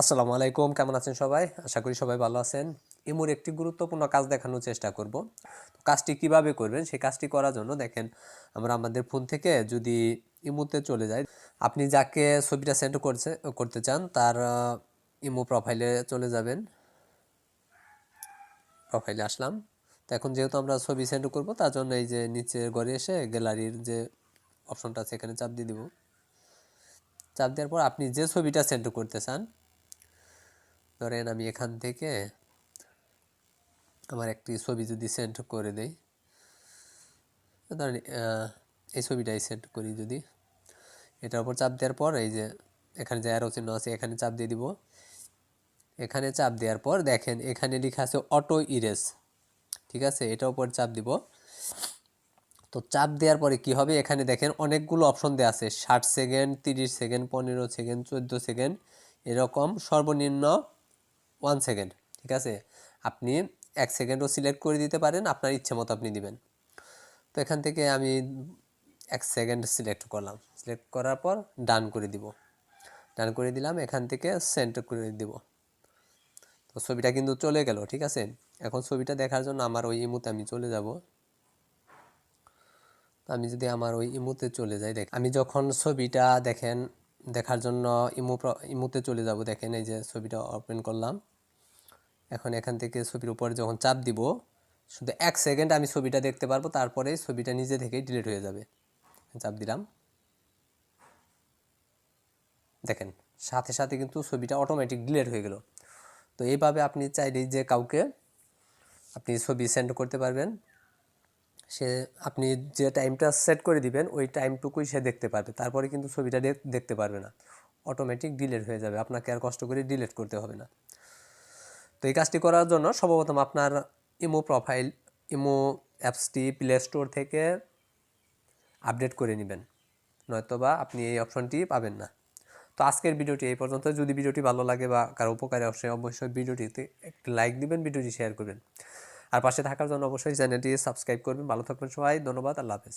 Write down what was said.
আসসালামু আলাইকুম, কেমন আছেন সবাই? আশা করি সবাই ভালো আছেন। ইমুর একটি গুরুত্বপূর্ণ কাজ দেখানোর চেষ্টা করব। তো কাজটি কীভাবে করবেন সেই কাজটি করার জন্য দেখেন, আমরা আমাদের ফোন থেকে যদি ইমুতে চলে যাই, আপনি যাকে ছবিটা সেন্ড করছে, করতে চান, তার ইমো প্রোফাইলে চলে যাবেন। প্রোফাইলে আসলাম। তো এখন যেহেতু আমরা ছবি সেন্ড করব, তার জন্য এই যে নিচে ঘরে এসে গ্যালারির যে অপশনটা আছে, এখানে চাপ দিয়ে দিব। চাপ দেওয়ার পর আপনি যে ছবিটা সেন্ড করতে চান ধরেন আমি এখান থেকে আমার একটি ছবি যদি সেন্ড করে দেই, ধরেন এই ছবিটাই সেন্ড করি যদি। এটার উপর চাপ দেওয়ার পর এই যে এখানে যে অ্যারো চিহ্ন আছে, এখানে চাপ দিয়ে দিব। এখানে চাপ দেওয়ার পর দেখেন, এখানে লেখা আছে অটো ইরেজ ঠিক আছে? এটার উপর চাপ দিব। তো চাপ দেওয়ার পরে কি হবে? এখানে দেখেন অনেকগুলো অপশন দেওয়া আছে। ষাট সেকেন্ড, তিরিশ সেকেন্ড, পনেরো সেকেন্ড, চোদ্দ সেকেন্ড, এরকম সর্বনিম্ন ওয়ান সেকেন্ড ঠিক আছে? আপনি এক সেকেন্ডও সিলেক্ট করে দিতে পারেন, আপনার ইচ্ছে মতো আপনি দিবেন। তো এখান থেকে আমি এক সেকেন্ড সিলেক্ট করলাম। সিলেক্ট করার পর ডান করে দিব। ডান করে দিলাম, এখান থেকে সেন্ড করে দিব। তো ছবিটা কিন্তু চলে গেল, ঠিক আছে? এখন ছবিটা দেখার জন্য আমার ওই ইমুতে আমি চলে যাব। আমি যদি আমার ওই ইমুতে চলে যাই, দেখ, আমি যখন ছবিটা দেখেন দেখার জন্য ইমু ইমুতে চলে যাব। দেখেন এই যে ছবিটা ওপেন করলাম। এখন এখান থেকে ছবির উপরে যখন চাপ দিব, শুধু এক সেকেন্ড আমি ছবিটা দেখতে পারব, তারপরে ছবিটা নিজে থেকেই ডিলিট হয়ে যাবে। চাপ দিলাম। দেখেন, সাথে সাথে কিন্তু ছবিটা অটোমেটিক ডিলিট হয়ে গেল। তো এইভাবে আপনি চাইলেই যে কাউকে আপনি ছবি সেন্ড করতে পারবেন। সে আপনি যে টাইমটা সেট করে দিবেন, ওই টাইমটুকুই সে দেখতে পারবে। তারপরে কিন্তু ছবিটা দেখতে পারবে না। অটোমেটিক ডিলেট হয়ে যাবে। আপনাকে আর কষ্ট করে ডিলেট করতে হবে না। তো এই কাজটি করার জন্য সর্বপ্রথম আপনার ইমো প্রোফাইল ইমো অ্যাপসটি প্লে স্টোর থেকে আপডেট করে নেবেন। নয়তোবা আপনি এই অপশনটি পাবেন না। তো আজকের ভিডিওটি এই পর্যন্ত। যদি ভিডিওটি ভালো লাগে বা কারও উপকারে অবশ্যই অবশ্যই ভিডিওটিতে একটি লাইক দিবেন, ভিডিওটি শেয়ার করবেন। আর পাশে থাকার জন্য অবশ্যই চ্যানেলটি সাবস্ক্রাইব করবেন। ভালো থাকবেন সবাই। ধন্যবাদ। আল্লাহ হাফেজ।